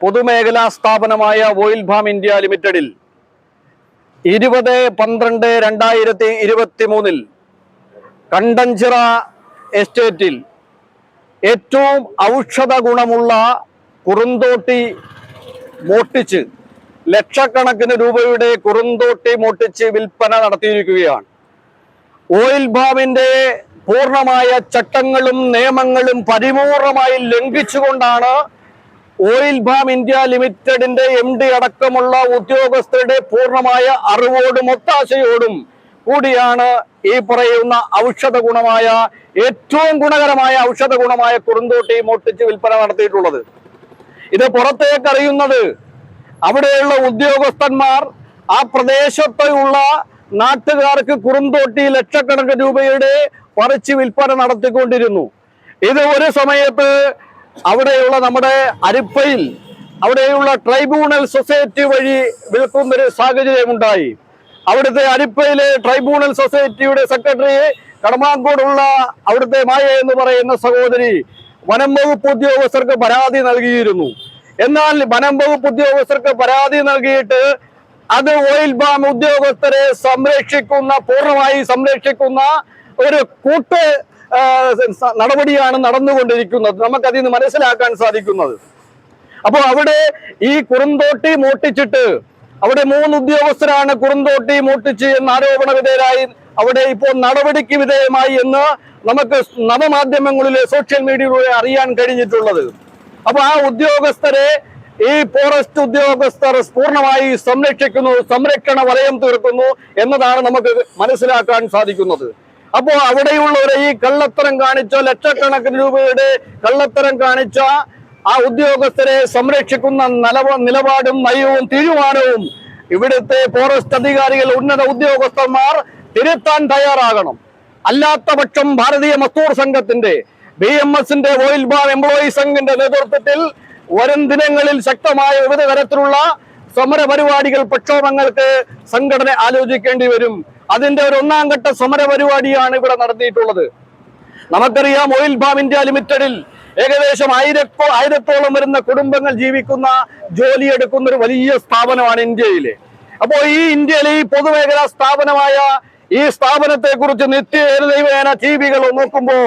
പൊതുമേഖലാ സ്ഥാപനമായ oil farm India ലിമിറ്റഡിൽ ഇരുപത് പന്ത്രണ്ട് രണ്ടായിരത്തി ഇരുപത്തി മൂന്നിൽ കണ്ടഞ്ചിറ എസ്റ്റേറ്റിൽ ഏറ്റവും ഔഷധ ഗുണമുള്ള കുറുന്തോട്ടി മോട്ടിച്ച് ലക്ഷക്കണക്കിന് രൂപയുടെ കുറുന്തോട്ടി മോട്ടിച്ച് വിൽപ്പന നടത്തിയിരിക്കുകയാണ്. ഓയിൽ ഫാമിന്റെ പൂർണമായ ചട്ടങ്ങളും നിയമങ്ങളും പരിപൂർണമായി ലംഘിച്ചുകൊണ്ടാണ് ഓയിൽ ഫാം ഇന്ത്യ ലിമിറ്റഡിന്റെ എം ഡി അടക്കമുള്ള ഉദ്യോഗസ്ഥരുടെ പൂർണമായ അറിവോടും ഒത്താശയോടും കൂടിയാണ് ഈ പറയുന്ന ഔഷധ ഗുണമായ ഏറ്റവും ഗുണകരമായ ഔഷധ ഗുണമായ കുറുന്തോട്ടി മോട്ടിച്ച് വിൽപ്പന നടത്തിയിട്ടുള്ളത്. ഇത് പുറത്തേക്ക് അറിയുന്നത് അവിടെയുള്ള ഉദ്യോഗസ്ഥന്മാർ ആ പ്രദേശത്തുള്ള നാട്ടുകാർക്ക് കുറുന്തോട്ടി ലക്ഷക്കണക്കിന് രൂപയുടെ പറിച്ച് വിൽപ്പന നടത്തിക്കൊണ്ടിരുന്നു. ഇത് ഒരു സമയത്ത് അവിടെയുള്ള നമ്മുടെ അരിപ്പയിൽ അവിടെയുള്ള ട്രൈബ്യൂണൽ സൊസൈറ്റി വഴി വിൽക്കുന്നൊരു സാഹചര്യമുണ്ടായി. അവിടുത്തെ അരിപ്പയിലെ ട്രൈബ്യൂണൽ സൊസൈറ്റിയുടെ സെക്രട്ടറി കടമാങ്കോടുള്ള അവിടുത്തെ മായ എന്ന് പറയുന്ന സഹോദരി വനം വകുപ്പ് ഉദ്യോഗസ്ഥർക്ക് പരാതി നൽകിയിരുന്നു. എന്നാൽ വനം വകുപ്പ് ഉദ്യോഗസ്ഥർക്ക് പരാതി നൽകിയിട്ട് അത് ഓയിൽ ബാം ഉദ്യോഗസ്ഥരെ സംരക്ഷിക്കുന്ന പൂർണമായി സംരക്ഷിക്കുന്ന ഒരു കൂട്ട് നടപടിയാണ് നടന്നുകൊണ്ടിരിക്കുന്നത്. നമുക്കതിൽ നിന്ന് മനസ്സിലാക്കാൻ സാധിക്കുന്നത്. അപ്പോൾ അവിടെ ഈ കുറുന്തോട്ടി മോട്ടിച്ചിട്ട് അവിടെ മൂന്ന് ഉദ്യോഗസ്ഥരാണ് കുറുന്തോട്ടി മോട്ടിച്ച് എന്ന് ആരോപണ വിധേയരായി അവിടെ ഇപ്പോൾ നടപടിക്ക് വിധേയമായി എന്ന് നമുക്ക് നവമാധ്യമങ്ങളിലെ സോഷ്യൽ മീഡിയയിലൂടെ അറിയാൻ കഴിഞ്ഞിട്ടുള്ളത്. അപ്പൊ ആ ഉദ്യോഗസ്ഥരെ ഈ ഫോറസ്റ്റ് ഉദ്യോഗസ്ഥർ പൂർണമായി സംരക്ഷിക്കുന്നു സംരക്ഷണ വലയം തീർക്കുന്നു എന്നതാണ് നമുക്ക് മനസ്സിലാക്കാൻ സാധിക്കുന്നത്. അപ്പോ അവിടെയുള്ളവരെ ഈ കള്ളത്തരം കാണിച്ച ലക്ഷക്കണക്കിന് രൂപയുടെ കള്ളത്തരം കാണിച്ച ആ ഉദ്യോഗസ്ഥരെ സംരക്ഷിക്കുന്ന നിലവ നിലപാടും നയവും തീരുമാനവും ഇവിടുത്തെ ഫോറസ്റ്റ് അധികാരികൾ ഉന്നത ഉദ്യോഗസ്ഥന്മാർ തിരുത്താൻ തയ്യാറാകണം. അല്ലാത്ത പക്ഷം ഭാരതീയ മസ്തൂർ സംഘത്തിന്റെ ബി എം എസിന്റെ ഓയിൽ ബാർ എംപ്ലോയി സംഘിന്റെ നേതൃത്വത്തിൽ വരും ദിനങ്ങളിൽ ശക്തമായ വിവിധ തരത്തിലുള്ള സമര പരിപാടികൾ പ്രക്ഷോഭങ്ങൾക്ക് സംഘടന ആലോചിക്കേണ്ടി വരും. അതിന്റെ ഒരു ഒന്നാം ഘട്ട സമര പരിപാടിയാണ് ഇവിടെ നടത്തിയിട്ടുള്ളത്. നമുക്കറിയാം ഓയിൽ ഫാം ഇന്ത്യ ലിമിറ്റഡിൽ ഏകദേശം ആയിരത്തോ ആയിരത്തോളം വരുന്ന കുടുംബങ്ങൾ ജീവിക്കുന്ന ജോലിയെടുക്കുന്ന ഒരു വലിയ സ്ഥാപനമാണ് ഇന്ത്യയിലെ. അപ്പോൾ ഈ ഇന്ത്യയിലെ ഈ പൊതുമേഖലാ സ്ഥാപനമായ ഈ സ്ഥാപനത്തെ കുറിച്ച് നിത്യേന ടി വികൾ നോക്കുമ്പോ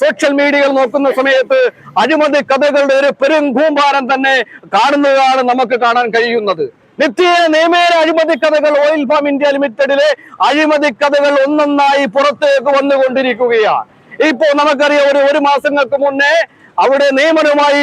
സോഷ്യൽ മീഡിയകൾ നോക്കുന്ന സമയത്ത് അഴിമതി കഥകളുടെ ഒരു പെരും കൂമ്പാരം തന്നെ കാണുന്നതാണ് നമുക്ക് കാണാൻ കഴിയുന്നത്. നിത്യ നിയമേന അഴിമതി കഥകൾ ഓയിൽ ഫാം ഇന്ത്യ ലിമിറ്റഡിലെ അഴിമതി കഥകൾ ഒന്നൊന്നായി പുറത്തേക്ക് വന്നുകൊണ്ടിരിക്കുകയാണ്. ഇപ്പോ നമുക്കറിയാം ഒരു ഒരു മാസങ്ങൾക്ക് മുന്നേ അവിടെ നിയമനവുമായി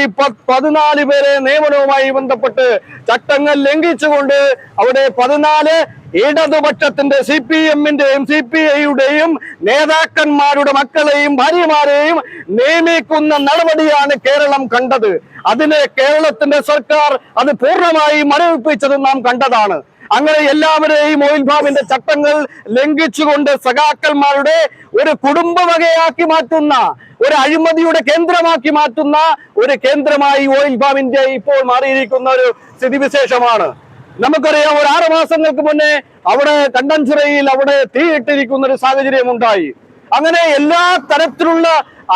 പതിനാല് പേരെ നിയമനവുമായി ബന്ധപ്പെട്ട് ചട്ടങ്ങൾ ലംഘിച്ചുകൊണ്ട് അവിടെ പതിനാല് ഇടതുപക്ഷത്തിന്റെ സി പി എമ്മിന്റെയും സി പി ഐയുടെയും നേതാക്കന്മാരുടെ മക്കളെയും ഭാര്യമാരെയും നിയമിക്കുന്ന നടപടിയാണ് കേരളം കണ്ടത്. അതിനെ കേരളത്തിന്റെ സർക്കാർ അത് പൂർണമായി മരവിപ്പിച്ചത് നാം കണ്ടതാണ്. അങ്ങനെ എല്ലാവരെയും ഓയിൽ ഫാമിന്റെ ചട്ടങ്ങൾ ലംഘിച്ചുകൊണ്ട് സഖാക്കന്മാരുടെ ഒരു കുടുംബ വകയാക്കി മാറ്റുന്ന ഒരു അഴിമതിയുടെ കേന്ദ്രമാക്കി മാറ്റുന്ന ഒരു കേന്ദ്രമായി ഓയിൽ ഭാവിന്റെ ഇപ്പോൾ മാറിയിരിക്കുന്ന ഒരു സ്ഥിതിവിശേഷമാണ്. നമുക്കറിയാം ഒരു ആറ് മാസങ്ങൾക്ക് മുന്നേ അവിടെ കണ്ടൻസിറയിൽ അവിടെ തീയിട്ടിരിക്കുന്ന ഒരു സാഹചര്യം ഉണ്ടായി. അങ്ങനെ എല്ലാ തരത്തിലുള്ള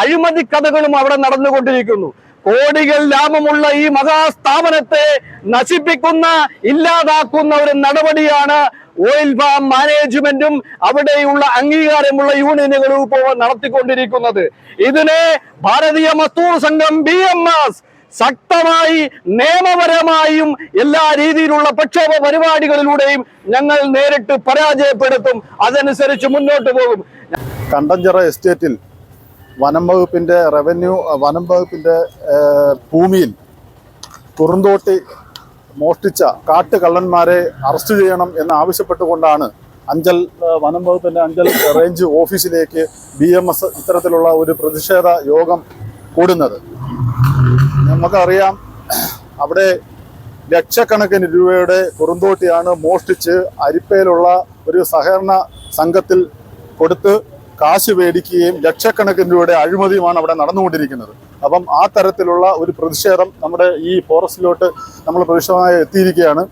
അഴിമതി കഥകളും അവിടെ നടന്നുകൊണ്ടിരിക്കുന്നു. കോടികൾ ലാഭമുള്ള ഈ മഹാസ്ഥാപനത്തെ നശിപ്പിക്കുന്ന ഇല്ലാതാക്കുന്ന ഒരു നടപടിയാണ് ഓയിൽ ഫാം മാനേജ്മെന്റും അവിടെയുള്ള അംഗീകാരമുള്ള യൂണിയനുകളും ഇപ്പോൾ നടത്തിക്കൊണ്ടിരിക്കുന്നത്. ഇതിനെ ഭാരതീയ മസ്തൂർ സംഘം ബി എം എസ് ശക്തമായി നിയമപരമായും എല്ലാ രീതിയിലുള്ള പ്രക്ഷോഭ പരിപാടികളിലൂടെയും ഞങ്ങൾ നേരിട്ട് പരാജയപ്പെടുത്തും. അതനുസരിച്ച് മുന്നോട്ട് പോകും. കണ്ടഞ്ചിറ എസ്റ്റേറ്റിൽ വനം വകുപ്പിന്റെ റവന്യൂ വനം വകുപ്പിന്റെ ഭൂമിയിൽ കുറുന്തോട്ടി മോഷ്ടിച്ച കാട്ടുകള്ളന്മാരെ അറസ്റ്റ് ചെയ്യണം എന്ന് ആവശ്യപ്പെട്ടുകൊണ്ടാണ് അഞ്ചൽ വനം വകുപ്പിന്റെ അഞ്ചൽ റേഞ്ച് ഓഫീസിലേക്ക് ബി എം എസ് ഇത്തരത്തിലുള്ള ഒരു പ്രതിഷേധ യോഗം കൂടുന്നത്. നമുക്കറിയാം അവിടെ ലക്ഷക്കണക്കിന് രൂപയുടെ കുറുന്തോട്ടിയാണ് മോഷ്ടിച്ച് അരിപ്പയിലുള്ള ഒരു സഹകരണ സംഘത്തിൽ കൊടുത്ത് കാശ് മേടിക്കുകയും ലക്ഷക്കണക്കിന് രൂപയുടെ അഴിമതിയുമാണ് അവിടെ നടന്നുകൊണ്ടിരിക്കുന്നത്. അപ്പം ആ തരത്തിലുള്ള ഒരു പ്രതിഷേധം നമ്മുടെ ഈ ഫോറസ്റ്റിലോട്ട് നമ്മൾ പ്രതിഷേധമായി എത്തിയിരിക്കുകയാണ്.